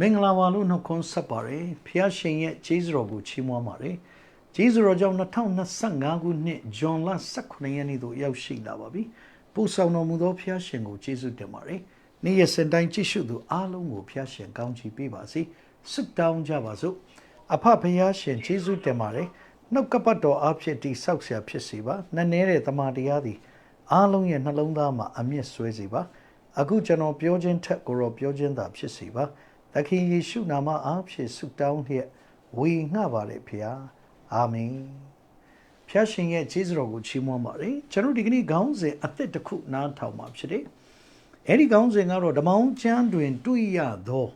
မင်္ဂလာပါလို့နှုတ်ခွန်းဆက်ပါတယ်ဖျားရှင်ရဲ့ကျေးဇူးတော်ကိုချီးမွမ်းပါတယ်ကျေးဇူးတော်ကြောင့်2025ခုနှစ်ဇွန်လ18ရက်နေ့သို့ရောက်ရှိလာပါပြီပို့ဆောင်တော်မူသောဖျားရှင်ကိုကျေးဇူးတင်ပါတယ်နေ့ရက်စင်တိုင်းကြည့်ရှုသူအားလုံးကိုဖျားရှင်ကောင်းချီးပေးပါစေဆုတောင်းကြပါစို့အဖဖျားရှင်ကျေးဇူးတင်ပါတယ်နှုတ်ကပတ်တော်အဖြစ်တိဆောက်ဆရာဖြစ်စေပါနည်းနည်းတဲ့တမန်တရားသည်အားလုံးရဲ့နှလုံးသားမှာအမြင့်ဆွဲစေပါအခုကျွန်တော်ပြောခြင်းထက်ကိုတော့ပြောခြင်းသာဖြစ်စေပါ သခင်ယေရှုနာမအားဖြင့်ဆုတောင်းလျက်ဝေငှပါလေဖေဟာအာမင်ဖျားရှင်ရဲ့ခြေစတော်ကိုချီးမွမ်းပါတယ်ကျွန်တော်ဒီကနေ့ခေါင်းစဉ်အသက်တစ်ခုနားထောင်မှာဖြစ်တယ်အဲ့ဒီခေါင်းစဉ်ကတော့ဓမ္မောင်းကျမ်းတွင်တွေ့ရသော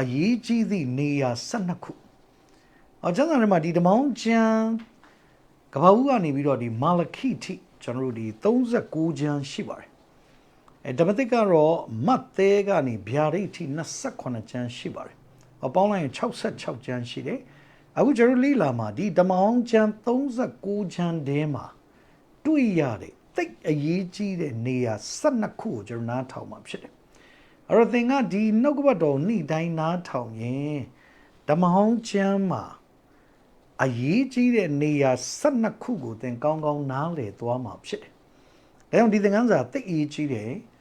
အရေးကြီးသည့်နေရာ12ခုအကျမ်းစာထဲမှာဒီဓမ္မောင်းကျမ်းကပ္ပဦးကနေပြီးတော့ဒီမာလခိထိကျွန်တော်တို့ဒီ39ကျမ်းရှိပါတယ် အဲဓမ္မသစ်ကတော့မတ်သဲကနေဗျာဒိတ်ထိ28ကျမ်းရှိပါတယ်အပေါင်းလိုက်ရင်66ကျမ်းရှိတယ်အခုကျွန်တော်လေ့လာမှာဒီဓမ္မောင်းကျမ်း39ကျမ်းထဲမှာတွေ့ရတဲ့တိတ်အရေးကြီးတဲ့နေရာ12ခုကိုကျွန်တော်နားထောင်မှာဖြစ်တယ်အဲ့တော့သင်ကဒီနှုတ်ကပတ်တော်နေ့တိုင်းနားထောင်ရင်ဓမ္မဟောင်းကျမ်းမှာအရေးကြီးတဲ့နေရာ12ခုကိုသင်ကောင်းကောင်းနားလည်သွားမှာဖြစ်တယ်။ဒါကြောင့်ဒီသင်ခန်းစာတိတ်အရေးကြီးတယ်။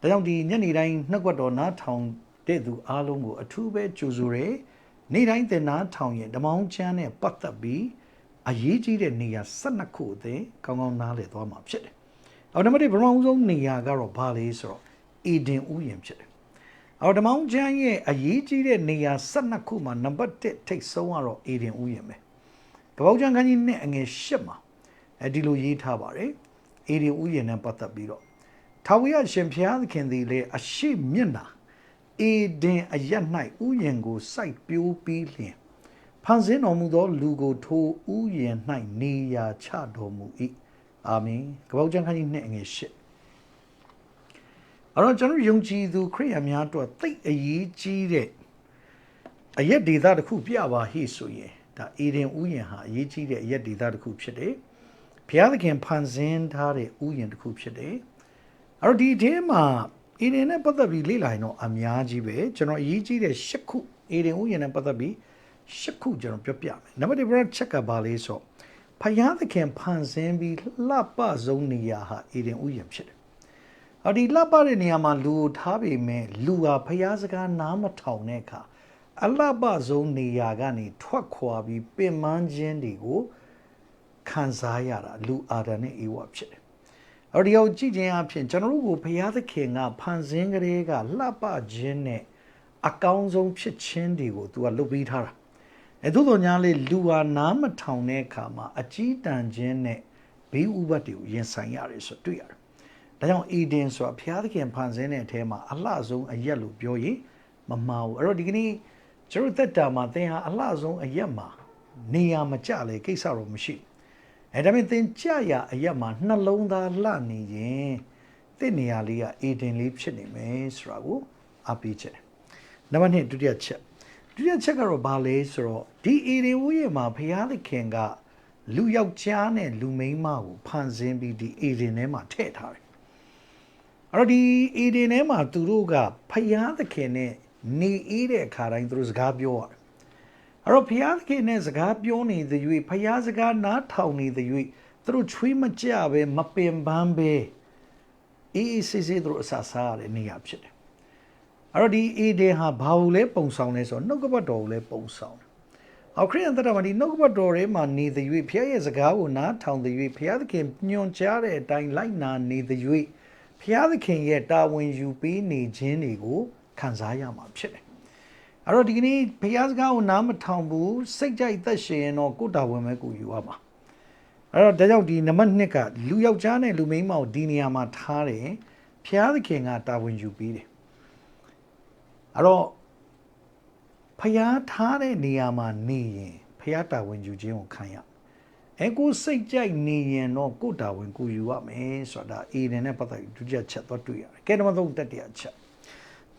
ဒါကြောင့်ဒီညနေတိုင်းနှုတ်ကပတ်တော်နားထောင်တဲ့သူအားလုံးကိုအထူးပဲကြိုဆိုရဲနေ့တိုင်းသင်နားထောင်ရင်ဓမ္မဟောင်းကျမ်းနဲ့ပတ်သက်ပြီးအရေးကြီးတဲ့နေရာ12ခုကိုသင်ကောင်းကောင်းနားလည်သွားမှာဖြစ်တယ်။အော်နံပါတ်1ပထမဆုံးနေရာကတော့ဘာလဲဆိုတော့အေဒင်ဥယျာဉ်ဖြစ်တယ်။အော်ဓမ္မဟောင်းကျမ်းရဲ့အရေးကြီးတဲ့နေရာ12ခုမှာနံပါတ်1ထိတ်ဆုံးကတော့အေဒင်ဥယျာဉ်ပဲ။ကပောက်ကျန်ခန်းကြီးနဲ့အငယ်၈မှာအဲဒီလိုရေးထားပါတယ်အေဒီဥယျာဉ်နဲ့ပတ်သက်ပြီးတော့ ထာဝရရှင်ဘုရားသခင်သည်လည်းအရှိမျက်နာအေဒင်အရ၌ဥယျာဉ်ကိုစိုက်ပျိုးပြီးလျင်ဖန်ဆင်းတော်မူသော လူကိုထိုဥယျာဉ်၌နေရာချတော်မူ၏အာမင်ကပောက်ကျန်ခန်းကြီးနဲ့အငယ်၈အဲ့တော့ကျွန်တော်ယုံကြည်သူခရိယန်များတို့သိအရေးကြီးတဲ့အရက်ဒေသတစ်ခုပြပါဟိဆိုရင်ဒါအေဒင်ဥယျာဉ်ဟာအရေးကြီးတဲ့အရက်ဒေသတစ်ခုဖြစ်တယ်။ဘုရားသခင်ဖန်ဆင်းထားတဲ့ဥယျာဉ်တစ်ခုဖြစ်တယ်။ အဲ့တော့ဒီအထဲမှာအေဒင်နဲ့ပတ်သက်ပြီးလေ့လာရင်တော့အများကြီးပဲကျွန်တော်အရေးကြီးတဲ့၈ခုအေဒင်ဥယျာဉ်နဲ့ပတ်သက်ပြီး၈ခုကျွန်တော်ပြောပြမယ်။နံပါတ်1 brand check ကဘာလဲဆိုဖယားသခင်ဖန်ဆင်းပြီးလှပဆုံးနေရာဟာအေဒင်ဥယျာဉ်ဖြစ်တယ်။အော်ဒီလှပတဲ့နေရာမှာလူကိုထားပေမဲ့လူဟာဖယားစကားနားမထောင်တဲ့အခါအလှပဆုံးနေရာကနေထွက်ခွာပြီးပင်ပန်းခြင်းတွေကိုခံစားရတာလူအာဒံနဲ့အေဝါဖြစ်တယ်။ အော်ဒီအောင်ကြည့်ခြင်းအဖြစ်ကျွန်တော်တို့ကိုဘုရားသခင်ကဖန်ဆင်းကလေးကလှပခြင်းနဲ့အကောင်းဆုံးဖြစ်ခြင်းတွေကိုသူကလုပ်ပေးထားတာ။အဲသို့တော်ညာလေလူဟာနားမထောင်တဲ့အခါမှာအကြီးတန်းခြင်းနဲ့ဘေးဥပတ်တွေကိုရင်ဆိုင်ရတယ်ဆိုတွေ့ရတယ်။ဒါကြောင့်အေဒင်ဆိုတာဘုရားသခင်ဖန်ဆင်းတဲ့အထဲမှာအလှဆုံးအရက်လို့ပြောရင်မမှားဘူး။အဲ့တော့ဒီကနေ့ကျွန်တော်သက်တာမှာသင်ဟာအလှဆုံးအရက်မှာနေရာမကျလေကိစ္စတော့မရှိ အဲဒါပေမဲ့သင်ကြရအရက်မှာနှလုံးသားလှနေရင်တင့်နေရာလေးကအေဒင်လေးဖြစ်နေမယ်ဆိုတာကိုအပိချက်နံပါတ်2ဒုတိယချက်ဒုတိယချက်ကတော့ဘာလဲဆိုတော့ဒီအေဒင်ဝရဲ့မှာဘုရားသခင်ကလူယောက်ျားနဲ့လူမိန်းမကိုဖန်ဆင်းပြီးဒီအေဒင်ထဲမှာထည့်ထားတယ်အဲ့တော့ဒီအေဒင်ထဲမှာသူတို့ကဘုရားသခင်နဲ့နေအေးတဲ့အခါတိုင်းသူတို့စကားပြောရတယ် အဲ့တော့ဘုရားသခင်နဲ့စကားပြောနေတဲ့၍ဘုရားစကားနားထောင်နေတဲ့၍သူတို့ချွေးမကြပဲမပင်ပန်းပဲအေးအေးဆေးဆေးသူတို့အဆဆားရတဲ့နေရာဖြစ်တယ်အဲ့တော့ဒီအေဒင်ဟာဘာလို့လဲပုံဆောင်လဲဆိုတော့နှုတ်ကပတ်တော်ကိုလည်းပုံဆောင်တယ်အောက်ခရစ်ယာန်တရားမှာဒီနှုတ်ကပတ်တော်ထဲမှာနေတဲ့၍ဘုရားရဲ့စကားကိုနားထောင်တဲ့၍ဘုရားသခင်ညွှန်ကြားတဲ့အတိုင်းလိုက်နာနေတဲ့၍ဘုရားသခင်ရဲ့တာဝန်ယူပေးနေခြင်းတွေကိုခံစားရမှာဖြစ်တယ် အဲ့တော့ဒီကနေ့ဘုရားစကားကိုနားမထောင်ဘူးစိတ်ကြိုက်သက်ရှင်ရင်တော့ကိုယ်တာဝန်ပဲကိုယူရမှာအဲ့တော့ဒါကြောင့်ဒီနံပါတ်1ကလူယောက်ျားနဲ့လူမိန်းမကိုဒီနေရာမှာထားတယ်ဘုရားသခင်ကတာဝန်ယူပေးတယ်အဲ့တော့ဖျားထားတဲ့နေရာမှာနေရင်ဖျားတာဝန်ယူခြင်းကိုခံရအဲကိုစိတ်ကြိုက်နေရင်တော့ကိုတာဝန်ကိုယူရမယ်ဆိုတာအေဒင်နဲ့ပတ်သက်ပြီးဒုတိယချက်သွားတွေ့ရတယ်ကဲနံပါတ်3တတိယချက်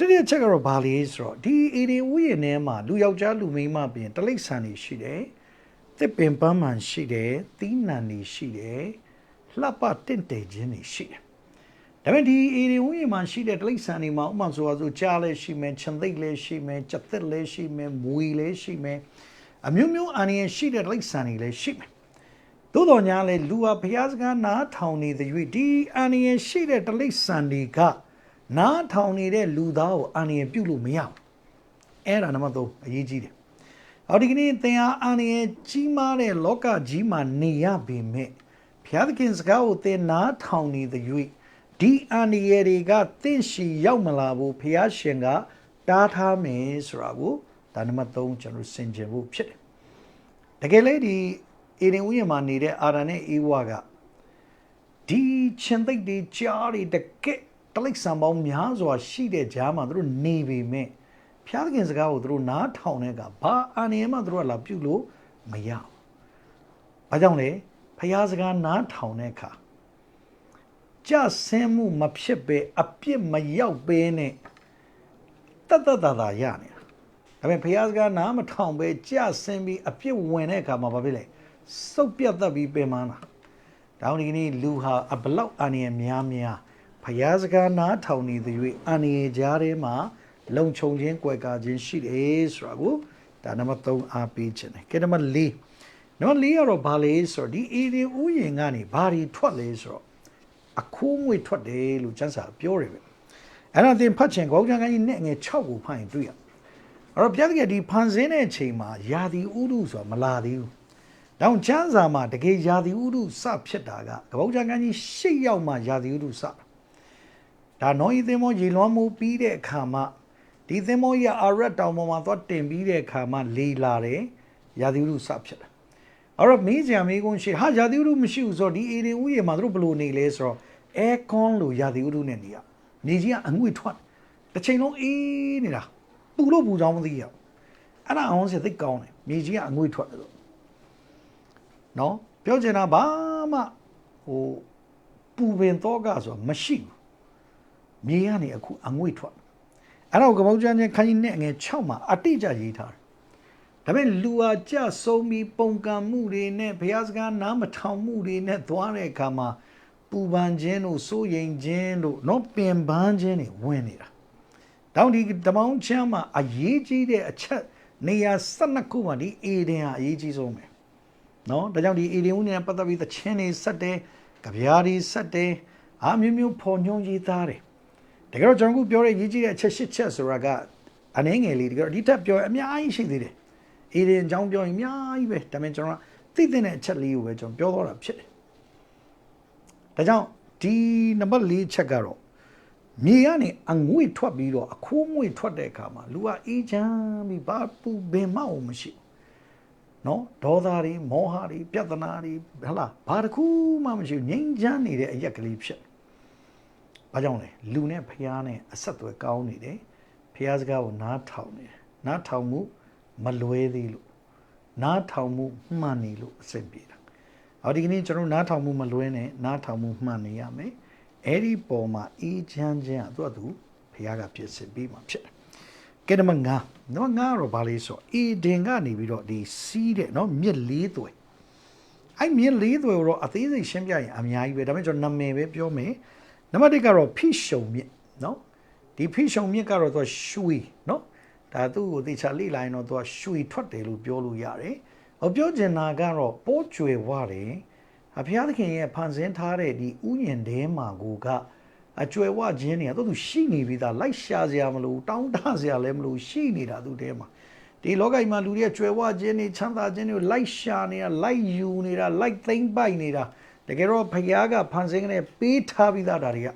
တတိယချက်ကတော့ဘာလဲဆိုတော့ဒီအေဒီဥယျာဉ်ထဲမှာလူယောက်ျားလူမိန်းမပြင်တလိษံတွေရှိတယ်တစ်ပင်ပန်းမှန်ရှိတယ်သီးနှံတွေရှိတယ်လှပတင့်တယ်ခြင်းတွေရှိတယ်ဒါပေမဲ့ဒီအေရီဝင်းမှာရှိတဲ့တိရစ္ဆာန်တွေမှာဥပမာဆိုပါဆိုကြားလည်းရှိမယ်ခြံသိပ်လည်းရှိမယ်ကြက်သက်လည်းရှိမယ်မွေလည်းရှိမယ်အမျိုးမျိုးအန္တရာယ်ရှိတဲ့တိရစ္ဆာန်တွေလည်းရှိမယ်သို့တော်ညာလေလူဟာဘုရားစကားနားထောင်နေတဲ့၍ဒီအန္တရာယ်ရှိတဲ့တိရစ္ဆာန်တွေက နားထောင်နေတဲ့လူသားကိုအန္တရာယ်ပြုလို့မရဘူးအဲ့ဒါနံပါတ်3အရေးကြီးတယ်အော်ဒီကနေ့သင်ဟာအန္တရာယ်ကြီးမားတဲ့လောကကြီးမှာနေရပေမဲ့ဘုရားသခင်စကားကိုသင်နားထောင်နေတဲ့၍ဒီအန္တရာယ်တွေကသင်ရှိရောက်မလာဘူးဘုရားရှင်ကတားထားမယ်ဆိုတာကိုဒါနံပါတ်3ကျွန်တော်ဆင်ခြင်ဖို့ဖြစ်တယ်တကယ်လေဒီအေဒင်ဥယျာဉ်မှာနေတဲ့အာရန်နဲ့အေဝါကဒီချင်းသိပ်တွေကြားတွေတကက် တလိษံပေါင်းများစွာရှိတဲ့ကြားမှာသူတို့နေပေမဲ့ဖျားသခင်စကားကိုသူတို့နားထောင်တဲ့အခါဘာအာနေမှသူတို့ကလာပြုလို့မရဘူး။ဘာကြောင့်လဲဖျားစကားနားထောင်တဲ့အခါကြဆင်းမှုမဖြစ်ပဲအပြစ်မရောက်ပဲနဲ့တတ်တတ်တာတာရနေတာ။ဒါပေမဲ့ဖျားစကားနားမထောင်ပဲကြဆင်းပြီးအပြစ်ဝင်တဲ့အခါမှာဘာဖြစ်လဲစုပ်ပြတ်တတ်ပြီးပင်မနာ။ဒါကြောင့်ဒီကနေ့လူဟာအဘလောက်အာနေများများ ဖျားစကားနားထောင်နေသည်၍အာနေကြားထဲမှာလုံခြုံခြင်း၊ကြွယ်ကာခြင်းရှိတယ်ဆိုတာကိုဒါနံပါတ်3အားပေးခြင်းတယ်။ကဲနံပါတ်4နံပါတ်4ကတော့ဘာလဲဆိုတော့ဒီအေဒီဥယျင်ကနေဘာတွေထွက်လဲဆိုတော့အခိုးငွေထွက်တယ်လို့ကျမ်းစာပြောတယ်ပဲ။အဲ့ဒါသင်ဖတ်ချင်ကောင်းချမ်းကကြီးနဲ့ငယ်6ကိုဖတ်ရင်တွေ့ရ။အဲ့တော့ပြတ်ကဒီဖန်ဆင်းတဲ့အချိန်မှာယာဒီဥဒုဆိုတာမလာသေးဘူး။တောင်ချမ်းစာမှာတကယ်ယာဒီဥဒုစဖြစ်တာကကပောက်ချမ်းကကြီး၈ရောက်မှယာဒီဥဒုစတာ။ ဒါနော်ဤသင်္ဘောရေလွှမ်းမှုပြီးတဲ့အခါမှာဒီသင်္ဘောကြီးအာရက်တောင်ပေါ်မှာသွားတင်ပြီးတဲ့အခါမှာလေလာတယ်ရာသီဥတုစဖြစ်တာအဲ့တော့မင်းကြံမေးခွန်းရှိဟာရာသီဥတုမရှိဘူးဆိုတော့ဒီအေရီဥယျာဉ်မှာသူတို့ဘယ်လိုနေလဲဆိုတော့အဲကွန်လိုရာသီဥတုနဲ့နေရနေကြီးကအငွေ့ထွက်တစ်ချိန်လုံးအေးနေတာပူလို့ပူကြောင်းမသိရအဲ့ဒါအောင်စသိကောင်းတယ်မြေကြီးကအငွေ့ထွက်တယ်လို့နော်ပြောချင်တာဘာမှဟိုပူပင်တော့ကဆိုမရှိဘူး မြေကနေအခုအငွေ့ထွက်အဲ့တော့ကပောက်ကျမ်းချင်းခန်းကြီးနဲ့ငယ်6မှာအတိအကျရေးထားတယ်။ဒါပေမဲ့လူအားကြဆုံးပြီးပုံကံမှုတွေနဲ့ဘုရားစကားနားမထောင်မှုတွေနဲ့သွားတဲ့အခါမှာပူပန်ခြင်းတို့စိုးရိမ်ခြင်းတို့နော်ပင်ပန်းခြင်းတွေဝင်နေတာ။တောင်းဒီတမောင်းချမ်းမှာအရေးကြီးတဲ့အချက်နေရာ12ခုမှာဒီအေဒင်ဟာအရေးကြီးဆုံးပဲ။နော်ဒါကြောင့်ဒီအေဒင်ဦးနဲ့ပတ်သက်ပြီးသချင်းတွေဆက်တယ်၊ကြပြားတွေဆက်တယ်၊အားမျိုးမျိုးဖော်ညွှန်းရေးသားတယ်။ တကယ်တော့ကျွန်တော်ကပြောတဲ့ရေးကြီးတဲ့အချက်၈ချက်ဆိုတာကအနှဲငယ်လေးတကယ်တော့ဒီထက်ပြောအများကြီးရှိသေးတယ်အေဒင်အကြောင်းပြောရင်အများကြီးပဲဒါပေမဲ့ကျွန်တော်ကသိတဲ့အချက်လေးကိုပဲကျွန်တော်ပြောတော့တာဖြစ်တယ်ဒါကြောင့်ဒီနံပါတ်၄ချက်ကတော့မြေကနေအငွေ့ထွက်ပြီးတော့အခိုးငွေ့ထွက်တဲ့အခါမှာလူကအေးချမ်းပြီးဘာပူပင်မအောင်မရှိနော်ဒေါသတွေမောဟတွေပြဿနာတွေဟလာဘာတစ်ခုမှမရှိငြိမ်းချမ်းနေတဲ့အရက်ကလေးဖြစ်။ ဘာကြောင့်လဲလူနဲ့ဖျားနဲ့အဆက်အသွယ်ကောင်းနေတယ်ဖျားစကားကိုနားထောင်နေတယ်နားထောင်မှုမလွဲသေးလို့နားထောင်မှုမှန်နေလို့အဆင်ပြေတာ။အော်ဒီကနေ့ကျွန်တော်နားထောင်မှုမလွဲနဲ့နားထောင်မှုမှန်နေရမယ်။အဲ့ဒီပုံမှာအေးချမ်းခြင်းအသူအသူဘုရားကဖြစ်စေပြီးမှဖြစ်တယ်။ကဲနမငါနော်ငါတော့ဘာလေးဆိုအေဒင်ကနေပြီးတော့ဒီစီးတဲ့နော်မြစ်လေးသွယ်အဲ့မြစ်လေးသွယ်ကိုတော့အသေးစိတ်ရှင်းပြရင်အများကြီးပဲဒါပေမဲ့ကျွန်တော်နာမည်ပဲပြောမယ်။ နံပါတ်1ကတော့ဖိရှုံမြစ်နော်ဒီဖိရှုံမြစ်ကတော့သူကရွှေနော်ဒါသူ့ကိုသေချာလေ့လာရင်တော့သူကရွှေထွက်တယ်လို့ပြောလို့ရတယ်ဟောပြောချင်တာကတော့ပိုးကျွယ်ဝတယ်အဖျားသခင်ရဲ့ဖန်ဆင်းထားတဲ့ဒီဥယျာဉ်ထဲမှာကိုကအကျွယ်ဝခြင်းတွေကသူ့သူရှိနေပြီသားလိုက်ရှာစရာမလိုတောင်းတစရာလည်းမလိုရှိနေတာသူ့ထဲမှာဒီလောကကြီးမှာလူတွေကကျွယ်ဝခြင်းတွေချမ်းသာခြင်းတွေကိုလိုက်ရှာနေတာလိုက်ယူနေတာလိုက်သိမ့်ပိုက်နေတာ တကယ်တော့ဖခင်ကဖန်ဆင်းကနေပေးထားပြီးသားဒါတွေက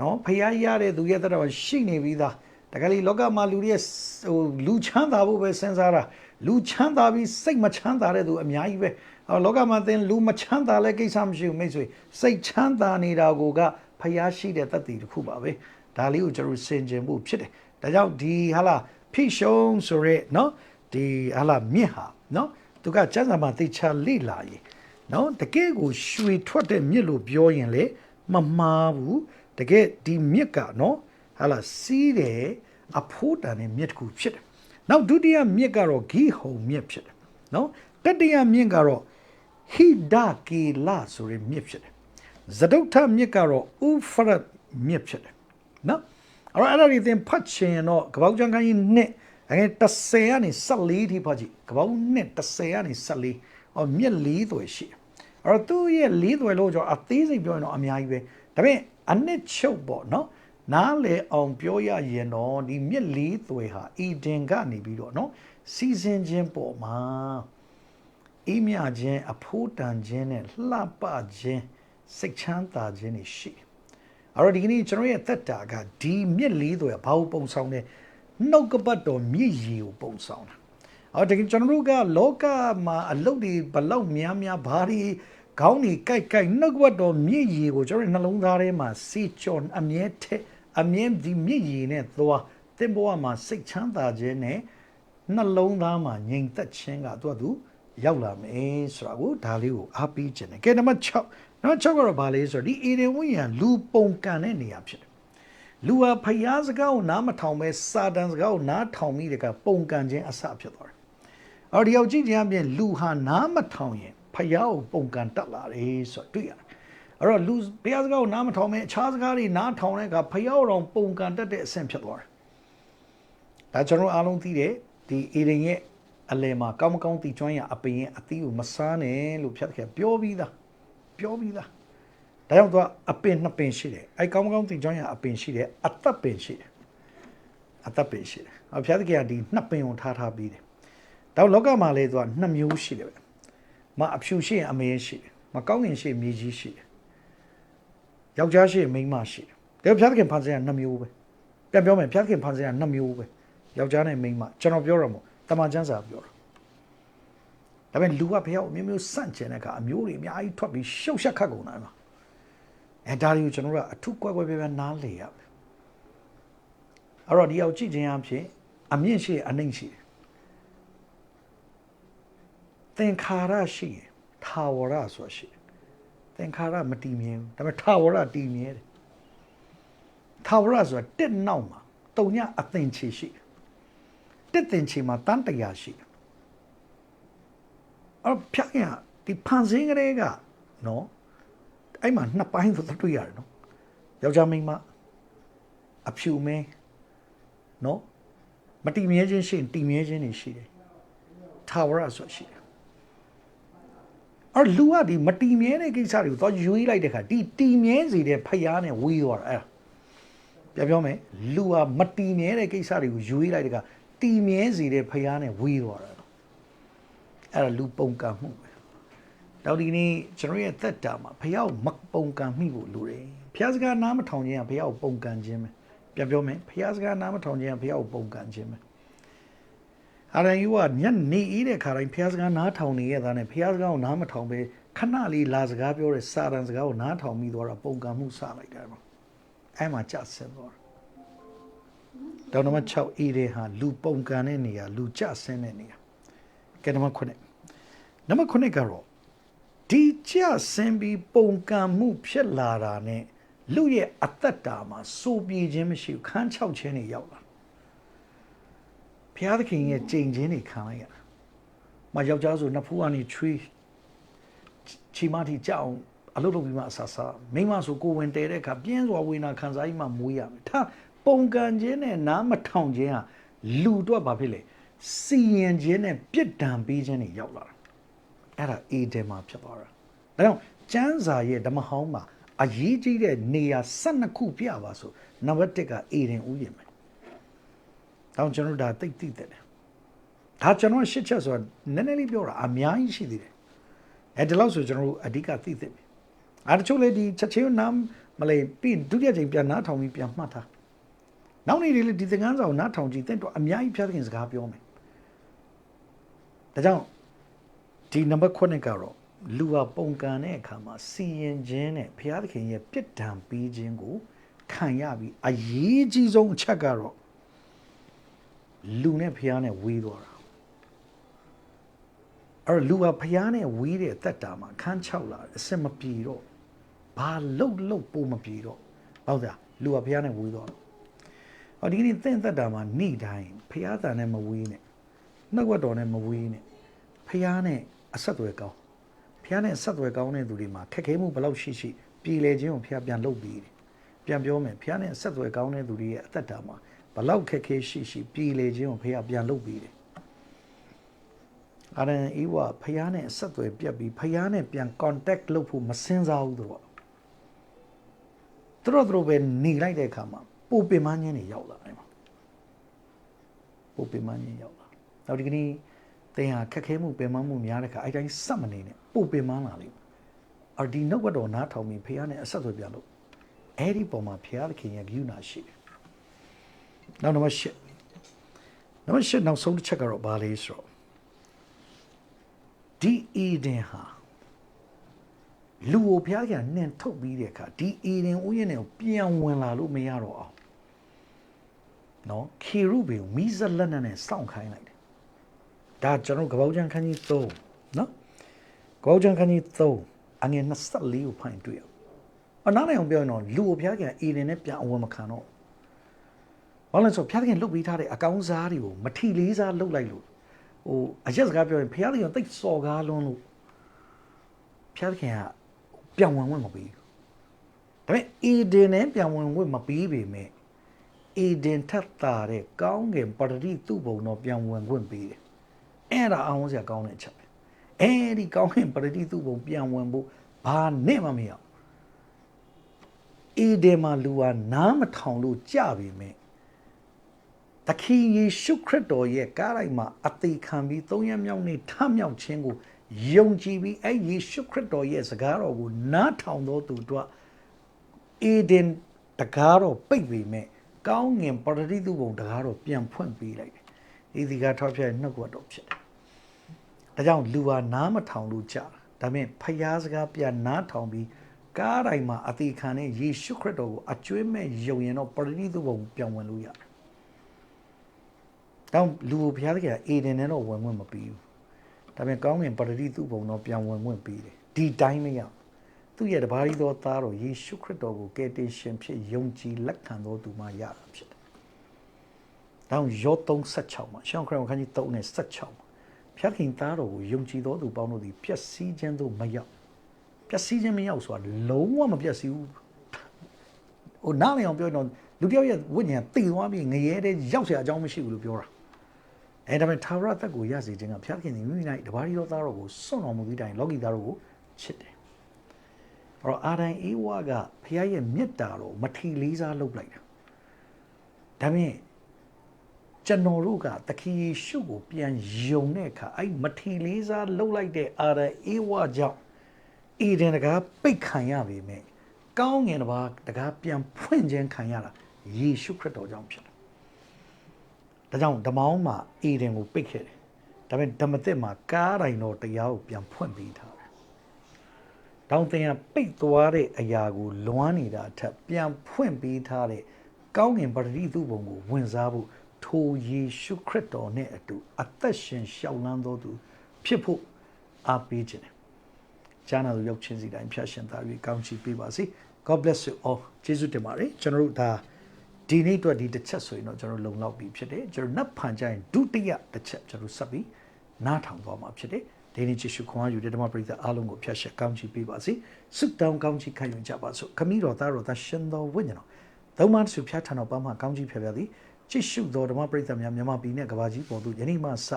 နော်ဖခင်ရတဲ့သူရဲ့တတော်ရှိနေပြီးသားတကယ်လို့လောကမှာလူတွေဟိုလူချမ်းသာဖို့ပဲစဉ်းစားတာလူချမ်းသာပြီးစိတ်မချမ်းသာတဲ့သူအများကြီးပဲအော်လောကမှာသင်လူမချမ်းသာလဲကိစ္စမရှိဘူးမိတ်ဆွေစိတ်ချမ်းသာနေတာကိုကဖျားရှိတဲ့တတ်တည်တစ်ခုပါပဲဒါလေးကိုကျွန်တော်ဆင်ခြင်ဖို့ဖြစ်တယ်ဒါကြောင့်ဒီဟာလာဖိရှုံးဆိုရဲเนาะဒီဟာလာမြင့်ဟာเนาะသူကစံစာမှာသိချလိလာရင် နော်တကယ်ကိုရွှေထွက်တဲ့မြစ်လို့ပြောရင်လေမမှားဘူးတကယ်ဒီမြစ်ကနော်ဟာလာစီးတယ်အဖိုးတန်တဲ့မြစ်တစ်ခုဖြစ်တယ်နောက်ဒုတိယမြစ်ကတော့ဂီဟုံမြစ်ဖြစ်တယ်နော်တတိယမြစ်ကတော့ဟိဒကေလာဆိုတဲ့မြစ်ဖြစ်တယ်ဇဒုတ်ထမြစ်ကတော့ဥဖရတ်မြစ်ဖြစ်တယ်နော်အဲ့တော့အဲ့ဒါဒီသင်ဖတ်ချင်တော့ကပောက်ကျန်ခိုင်းနှစ်အဲ30ကနေ14ထိဖတ်ကြည့်ကပောက်နှစ်30ကနေ14အော် မြစ်လေးသွယ်ရှိတယ်အဲ့တော့သူ့ရဲ့လေးသွယ်လို့ကြောင့်အသေးစိတ်ပြောရင်တော့အများကြီးပဲဒါပေမဲ့အနှစ်ချုပ်ပေါ့နော်နားလေအောင်ပြောရရင်တော့ဒီမြစ်လေးသွယ်ဟာအီဒင်ကနေပြီးတော့နော်စီစဉ်ခြင်းပေါ်မှာအေးမြခြင်းအဖိုးတန်ခြင်းနဲ့လှပခြင်းစိတ်ချမ်းသာခြင်းတွေရှိတယ်အဲ့တော့ဒီကနေ့ကျွန်တော်ရဲ့သက်တာကဒီမြစ်လေးသွယ်ဘာလို့ပုံဆောင်လဲနှုတ်ကပတ်တော်မြစ်ရည်ကိုပုံဆောင်တာ အော်တကယ်ကျွန်တော်တို့ကလောကမှာအလုပ်တွေဘလောက်များများဘာတွေခေါင်းတွေကြိုက်ကြိုက်နှုတ်ကပတ်တော်မြစ်ရည်ကိုကျွန်တော်နှလုံးသားထဲမှာစေချော်အမြဲထက်အမြဲဒီမြစ်ရည်နဲ့သွားသင်ဘဝမှာစိတ်ချမ်းသာခြင်းနဲ့နှလုံးသားမှာငြိမ်သက်ခြင်းကသူကသူရောက်လာမယ်ဆိုတာကိုဒါလေးကိုအားပေးခြင်းတယ်ကဲနံပါတ်6နံပါတ်6ကတော့ဘာလဲဆိုတော့ဒီအေဒင်ဝိညာဉ်လူပုံကန်တဲ့နေရာဖြစ်တယ်လူဟာဖျားစကားကိုနားမထောင်ပဲစာတန်စကားကိုနားထောင်မိတဲ့ကပုံကန်ခြင်းအစဖြစ်သွားတယ်။ အော်ဒီရောက်ကြည့်ခြင်းအပြင်လူဟာနားမထောင်ရင်ဖျားကိုပုံကန်တတ်လာတယ်ဆိုတော့တွေ့ရတယ်။အဲ့တော့လူဖျားစကားကိုနားမထောင်ပဲအခြားစကားတွေနားထောင်တဲ့အခါဖျားကိုတော့ပုံကန်တတ်တဲ့အဆင့်ဖြစ်သွားတယ်။ဒါကျွန်တော်အားလုံးသိတယ်ဒီအေဒင်ရဲ့အလယ်မှာကောင်းမကောင်းတည်ကျွမ်းရအပင်ရဲ့အသီးကိုမစားနဲ့လို့ဖြတ်ခဲ့ပြောပြီးသားပြောပြီးသားဒါကြောင့်သူကအပင်နှစ်ပင်ရှိတယ်အဲကောင်းကောင်းတည်ကျွမ်းရအပင်ရှိတယ်အသက်ပင်ရှိတယ်အသက်ပင်ရှိတယ်အဖျားတကယ်ကဒီနှစ်ပင်ကိုထားထားပြီးတယ် ဒါလောကမှာလေသူကနှစ်မျိုးရှိတယ်ပဲမအဖြူရှိရင်အမေရှိတယ်မကောင်းရင်ရှိရင်မြေကြီးရှိတယ်ယောက်ျားရှိရင်မိန်းမရှိတယ်ဒါဖျားတကယ်ဖန်ဆင်းရနှစ်မျိုးပဲပြန်ပြောမယ်ဖျားတကယ်ဖန်ဆင်းရနှစ်မျိုးပဲယောက်ျားနဲ့မိန်းမကျွန်တော်ပြောရမို့တမန်ကျမ်းစာပြောတာဒါပေမဲ့လူကဖះကိုမျိုးမျိုးစန့်ကျင်တဲ့အခါအမျိုးတွေအများကြီးထွက်ပြီးရှုပ်ရှက်ခတ်ကုန်တာမှာအဲဒါတွေကိုကျွန်တော်တို့ကအထုကွက်ကွက်ပြပြနားလေရမယ်အဲ့တော့ဒီအောင်ကြည့်ခြင်းအဖြစ်အမြင့်ရှိအနှိမ့်ရှိတယ် သင်္ခါရရှိရင်ထာဝရဆိုရှိတယ်သင်္ခါရမတည်မြဲဘူးဒါပေမဲ့ထာဝရတည်မြဲတယ်ထာဝရဆိုတာတစ်နောက်မှာတုံညအသင်ချေရှိတယ်တစ်သင်ချေမှာတန်းတရာရှိတယ်အဲ့ဖြတ်ရဒီဖန်ဆင်းကလေးကနော်အဲ့မှာနှစ်ပိုင်းဆိုတွေ့ရတယ်နော်ယောက်ျားမိန်းမအဖြူမင်းနော်မတည်မြဲခြင်းရှိရင်တည်မြဲခြင်းတွေရှိတယ်ထာဝရဆိုရှိတယ် အဲ့လူကဒီမတည်မြဲတဲ့ကိစ္စတွေကိုတော့ယူလိုက်တဲ့ခါဒီတည်မြဲစေတဲ့ဖျားနဲ့ဝေးသွားတာအဲ့ဒါပြောပြောမယ်လူကမတည်မြဲတဲ့ကိစ္စတွေကိုယူလိုက်တဲ့ခါတည်မြဲစေတဲ့ဖျားနဲ့ဝေးသွားတာအဲ့ဒါလူပုံကံမှုပဲတော့ဒီနေ့ကျွန်တော်ရဲ့သက်တာမှာဖះကိုမပုံကံမိဖို့လိုတယ်ဖះစကားနားမထောင်ခြင်းကဖះကိုပုံကံခြင်းပဲပြန်ပြောမယ်ဖះစကားနားမထောင်ခြင်းကဖះကိုပုံကံခြင်းပဲ အရင်ကညနေအေးတဲ့ခါတိုင်းဖះစကားနားထောင်နေရတာနဲ့ဖះစကားကိုနားမထောင်ပဲခဏလေးလာစကားပြောတဲ့စာရန်စကားကိုနားထောင်ပြီးတော့ပုံကံမှုစလိုက်တယ်ပေါ့အဲ့မှာကြဆင်းသွားတယ်တော့နံပါတ်6အေးတဲ့ဟာလူပုံကံတဲ့နေရာလူကြဆင်းတဲ့နေရာကဲနံပါတ်9နံပါတ်9ကတော့ဒီကြဆင်းပြီးပုံကံမှုဖြစ်လာတာနဲ့လူရဲ့အသက်တာမှာစိုးပြေခြင်းမရှိဘူးခန်းချောက်ခြင်းတွေရောက်လာဘု ရားသခင်ရဲ့ကြိမ်ခြင်းတွေခံလိုက်ရတာမယောက်ျားဆိုနှစ်ဖူးကနေချွေးချီမတီကြောက်အလုပ်လုပ်ပြီးမှအဆဆာမိန်းမဆိုကိုဝင်တဲတဲ့အခါပြင်းစွာဝေနာခံစားပြီးမှမွေးရမယ်ထားပုံကံခြင်းနဲ့နားမထောင်ခြင်းဟာလူတော့ဘာဖြစ်လဲစီရင်ခြင်းနဲ့ပြစ်ဒဏ်ပေးခြင်းတွေရောက်လာတာအဲ့ဒါအေဒင်မှာဖြစ်သွားတာဒါကြောင့်ကျမ်းစာရဲ့ဓမ္မဟောင်းမှာအရေးကြီးတဲ့နေရာ12ခုပြပါဆိုနံပါတ်1ကအေဒင်ဥယျာဉ်ပဲ တောင်းကျွန်တော်ဒါသိသိတဲ့ဒါကျွန်တော်ရှစ်ချက်ဆိုတာနည်းနည်းလေးပြောတာအများကြီးရှိသေးတယ်အဲဒီလောက်ဆိုကျွန်တော်တို့အဓိကသိသိပြီအားတချို့လေဒီချက်ချင်းနားမလေးပြီးဒုတိယချိန်ပြန်နားထောင်ပြီးပြန်မှတ်ထားနောက်နေ့လေးဒီသင်္ကန်းစာကိုနားထောင်ကြည့်တဲ့တော့အများကြီးဖျားသခင်စကားပြောမယ်ဒါကြောင့်ဒီနံပါတ်9ကတော့လူဟာပုံကန်တဲ့အခါမှာစီရင်ခြင်းနဲ့ဘုရားသခင်ရဲ့ပြစ်ဒဏ်ပေးခြင်းကိုခံရပြီးအရေးကြီးဆုံးအချက်ကတော့ လူနဲ့ဘုရားနဲ့ဝေးသွားတာအဲ့လူဟာဘုရားနဲ့ဝေးတဲ့အသက်တာမှာခန်းချောက်လာအစင်မပြေတော့ဘာလှုပ်လှုပ်ပို့မပြေတော့ဟုတ်သားလူဟာဘုရားနဲ့ဝေးသွားတော့ဟောဒီနေ့သင်သက်တာမှာနေ့တိုင်းဘုရားတန်နဲ့မဝေးနဲ့နှုတ်ဝတ်တော်နဲ့မဝေးနဲ့ဖះနဲ့အဆက်အသွယ်ကောင်းဖះနဲ့အဆက်အသွယ်ကောင်းတဲ့သူတွေမှာခက်ခဲမှုဘယ်လောက်ရှိရှိပြည်လေခြင်းကိုဖះပြန်လုပ်ပြီးတယ်ပြန်ပြောမယ်ဖះနဲ့ဆက်သွယ်ကောင်းတဲ့သူတွေရဲ့အသက်တာမှာ ဘလောက်ခက်ခဲရှိရှိပြည်လေခြင်းကိုဖះပြန်လုပ်ပြီးတယ်အာရန်ဤဝဖះနဲ့ဆက်သွယ်ပြတ်ပြီးဖះနဲ့ပြန် contact လုပ်ဖို့မစင်စားဘူးသူတို့သူတို့သူတို့ပဲหนีလိုက်တဲ့အခါမှာပူပင်မညင်းနေရောက်လာတယ်မှာပူပင်မညင်းရောက်လာနောက်ဒီကနေ့တင်ဟာခက်ခဲမှုပင်မမှုများတဲ့အခါအဲ့တိုင်းစက်မနေနဲ့ပူပင်မလာလိမ့်မယ်အော်ဒီနှုတ်ဘတော်နားထောင်ပြီးဖះနဲ့အဆက်အသွယ်ပြန်လို့အဲ့ဒီပုံမှာဖះသခင်ရဲ့ဂရုဏာရှိတယ် နောက်နံပါတ်၈နံပါတ်၈နောက်ဆုံးတစ်ချက်ကတော့ဘာလဲဆိုတော့ဒီအီဒင်ဟာလူကိုဖះကနှင်ထုတ်ပြီးတဲ့အခါဒီအီဒင်ဥယျာဉ်ကိုပြန်ဝင်လာလို့မရတော့အောင်နော်ခေရုဘေကိုမိဇလက်နက်နဲ့စောင့်ခိုင်းလိုက်တယ်ဒါကျွန်တော်ကပောက်ချန်ခန်းကြီး3နော်ကပောက်ချန်ခန်းကြီး3အငယ်24ကိုဖိုင်တွေ့အောင်အနားနိုင်အောင်ပြောရင်တော့လူကိုဖျားခင်အီလင်နဲ့ပြန်အဝင်မခံတော့ ဘာလို့လဲဆိုဖျားခင်လုတ်ပြီးထားတဲ့အကောင်းစားတွေကိုမထီလေးစားလုတ်လိုက်လို့ဟိုအရက်စကားပြောရင်ဖျားခင်တိတ်စော်ကားလွန်းလို့ဖျားခင်ကပြန်ဝင်ဝင်မပြီးဒါပေမဲ့အီဒင်နဲ့ပြန်ဝင်ဝင်မပြီးပေမဲ့အီဒင်ထက်တာတဲ့ကောင်းကင်ပတတိသူ့ဘုံတော့ပြန်ဝင်ဝင်ပြီးတယ်အဲ့ဒါအောင်စရာကောင်းတဲ့အချက်ပဲအဲ့ဒီကောင်းကင်ပတတိသူ့ဘုံပြန်ဝင်ဖို့ဘာနဲ့မှမရဘူးအေဒင်မှာလူဟာနားမထောင်လို့ကြပြီမဲ့ တခင်ယေရှုခရစ်တော်ရဲ့ကားလိုက်မှာအသေးခံပြီးသုံးရမြောက်နေ့ထမြောက်ခြင်းကိုယုံကြည်ပြီးအဲယေရှုခရစ်တော်ရဲ့စကားတော်ကိုနားထောင်တော်သူတို့အေဒင်တကားတော်ပိတ်ပေမဲ့ကောင်းငင်ပရတိသူဘုံတကားတော်ပြန်ဖွင့်ပေးလိုက်တယ်။ဒီဒီကထောက်ဖြတ်နှုတ်ကပတ်တော်ဖြစ်တယ်။ဒါကြောင့်လူဟာနားမထောင်လို့ကြာတာ။ဒါပေမဲ့ဖျားစကားပြန်နားထောင်ပြီးကားတိုင်းမှာအသေးခံတဲ့ယေရှုခရစ်တော်ကိုအကျွေးမဲ့ယုံရင်တော့ပရိသတ်ဘုံပြောင်းဝင်လို့ရတယ်။ တောင်းလူဘုရားသခင်အေဒင်နဲ့တော့ဝင်ဝင်မပြီးဘူး။ဒါပေမဲ့ကောင်းငင်ပရိသတ်ဘုံတော့ပြောင်းဝင်ဝင်ပြီးတယ်။ဒီတိုင်းမရသူ့ရဲ့တပါးရီတော်သားတော်ယေရှုခရစ်တော်ကိုကယ်တင်ရှင်ဖြစ်ယုံကြည်လက်ခံတော်သူမှရတာဖြစ်တယ်။တောင်းယော36မှာရှောင်းခရစ်ခန်းကြီး3နဲ့16မှာဖျက်ခင်သားတော်ကိုယုံကြည်တော်သူပေါင်းတို့သည်ပျက်စီးခြင်းသို့မရောက်ပျက်စီးခြင်းမရောက်ဆိုတာလုံးဝမပျက်စီးဘူးဟိုနားလည်အောင်ပြောရင်တော့လူတယောက်ရဲ့ဝိညာဉ်တည်သွားပြီးငရဲတဲ့ရောက်เสียအကြောင်းမရှိဘူးလို့ပြောတာ အဲဒါပေမဲ့သာဝရသက်ကိုရစေခြင်းကဖျားခင်သည်မိမိ၌တပါးရီတော်သားတော်ကိုစွန့်တော်မူသည့်တိုင်လောကီသားတော်ကိုချစ်တယ်အဲ့တော့အာဒန်အေဝါကဖျားရဲ့မေတ္တာတော်မထီလေးစားလုပ်လိုက်တာဒါပေမဲ့ကျွန်တော်တို့ကသခင်ယေရှုကိုပြန်ယုံတဲ့အခါအဲ့မထီလေးစားလှုပ်လိုက်တဲ့အာရအေဝါကြောင့်အေဒင်တကားပိတ်ခံရပေမဲ့ကောင်းငင်တစ်ပါးတကားပြန်ဖွင့်ခြင်းခံရတာယေရှုခရစ်တော်ကြောင့်ဖြစ်တယ်။ ဒါကြောင့်ဓမ္မောင်းမှာအေဒင်ကိုပိတ်ခဲ့တယ်။ဒါပေမဲ့ဓမ္မသစ်မှာကားတိုင်းတော်တရားကိုပြန်ဖွင့်ပေးထားတယ်။တောင်းတင်ကပိတ်သွားတဲ့အရာကိုလွမ်းနေတာအထက်ပြန်ဖွင့်ပေးထားတဲ့ကောင်းငင်ပရိသုဘုံကိုဝင်စားဖို့ထိုယေရှုခရစ်တော်နဲ့အတူအသက်ရှင်ရှောက်လန်းတော်သူဖြစ်ဖို့အားပေးခြင်းတယ်။ကျမ်းစာကိုရောက်ချင်းစီတိုင်းဖျက်ရှင်သား၍ကောင်းချီးပေးပါစေ။ God bless you all ကျေးဇူးတင်ပါတယ်ကျွန်တော်တို့ဒါ ဒီနေ့အတွက်ဒီတစ်ချက်ဆိုရင်တော့ကျွန်တော်လုံလောက်ပြီဖြစ်တယ်ကျွန်တော်နတ်ဖန်ကြရင်ဒုတိယတစ်ချက်ကျွန်တော်ဆက်ပြီးနားထောင်သွားမှာဖြစ်တယ်ဒီနေ့ကျေးဇူးခွန်အားယူတဲ့ဓမ္မပရိသတ်အားလုံးကိုဖျက်ရှက်ကောင်းချီးပေးပါစေဆုတောင်းကောင်းချီးခံယူကြပါစို့ခမည်းတော်သားတော်သားရှင်တော်ဝိညာဉ်တော်သုံးမဆုဖျားထံတော်ပန်းမှာကောင်းချီးဖျက်ပြသည်ကြည့်ရှုတော်ဓမ္မပရိသတ်များမြန်မာပြည်နဲ့ကမ္ဘာကြီးပေါ်သို့ယနေ့မှစ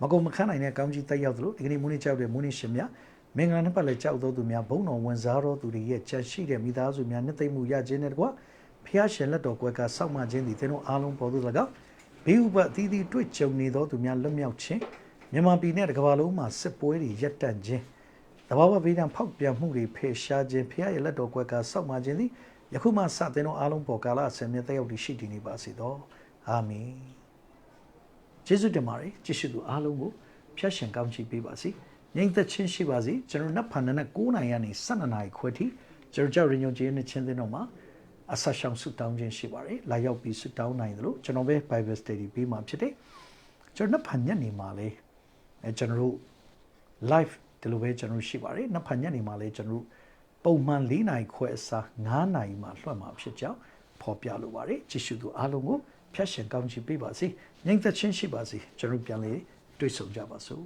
မကုန်မခန်းနိုင်တဲ့ကောင်းချီးတက်ရောက်သလိုဒီကနေ့မွေးနေ့ကြောက်တဲ့မွေးနေ့ရှင်များမင်္ဂလာနှစ်ပတ်လည်းကြောက်တော်သူများဘုံတော်ဝင်စားတော်သူတွေရဲ့ချက်ရှိတဲ့မိသားစုများနှစ်သိမ့်မှုရခြင်းနဲ့တကွာ ဖျားရှင်လက်တော်ကွယ်ကစောင့်မှခြင်းသည်သင်တို့အားလုံးပေါ်သို့၎င်းဘေးဥပအသီးသီးတွေ့ကြုံနေသောသူများလွတ်မြောက်ခြင်းမြန်မာပြည်နဲ့တကမ္ဘာလုံးမှာစစ်ပွဲတွေရပ်တန့်ခြင်းတဘာဝဘေးဒဏ်ဖောက်ပြန်မှုတွေဖယ်ရှားခြင်းဖျားရဲ့လက်တော်ကွယ်ကစောင့်မှခြင်းသည်ယခုမှစသင်တို့အားလုံးပေါ်ကာလအစဉ်မြတ်တက်ရောက်တည်ရှိတည်နေပါစေသောအာမင်ကျေးဇူးတင်ပါတယ်ကြည့်ရှုသူအားလုံးကိုဖျက်ရှင်ကောင်းချီးပေးပါစေငြိမ်သက်ခြင်းရှိပါစေကျွန်တော်နတ်ဖန်နဲ့9နိုင်ကနေ12နိုင်ခွဲထိကျွန်တော်ကြောက်ရင်ညုံခြင်းနဲ့ချင်းသင်းတော့မှာ အဆက်ရှောင်ဆုတောင်းခြင်းရှိပါတယ်လာရောက်ပြီးဆုတောင်းနိုင်တယ်လို့ကျွန်တော်ပဲ Bible Study ပေးမှာဖြစ်တယ်ကျွန်တော်နှစ်ဖန်ညက်နေမှာလေအဲကျွန်တော်တို့ live ဒီလိုပဲကျွန်တော်ရှိပါတယ်နှစ်ဖန်ညက်နေမှာလေကျွန်တော်တို့ပုံမှန်၄နိုင်ခွဲအစား9နိုင်မှာလွှတ်မှာဖြစ်ကြောင်းဖော်ပြလိုပါတယ်ကြည့်ရှုသူအားလုံးကိုဖျက်ရှင်ကောင်းချီးပေးပါစေငြိမ်သက်ခြင်းရှိပါစေကျွန်တော်ပြန်လေတွေ့ဆုံကြပါစို့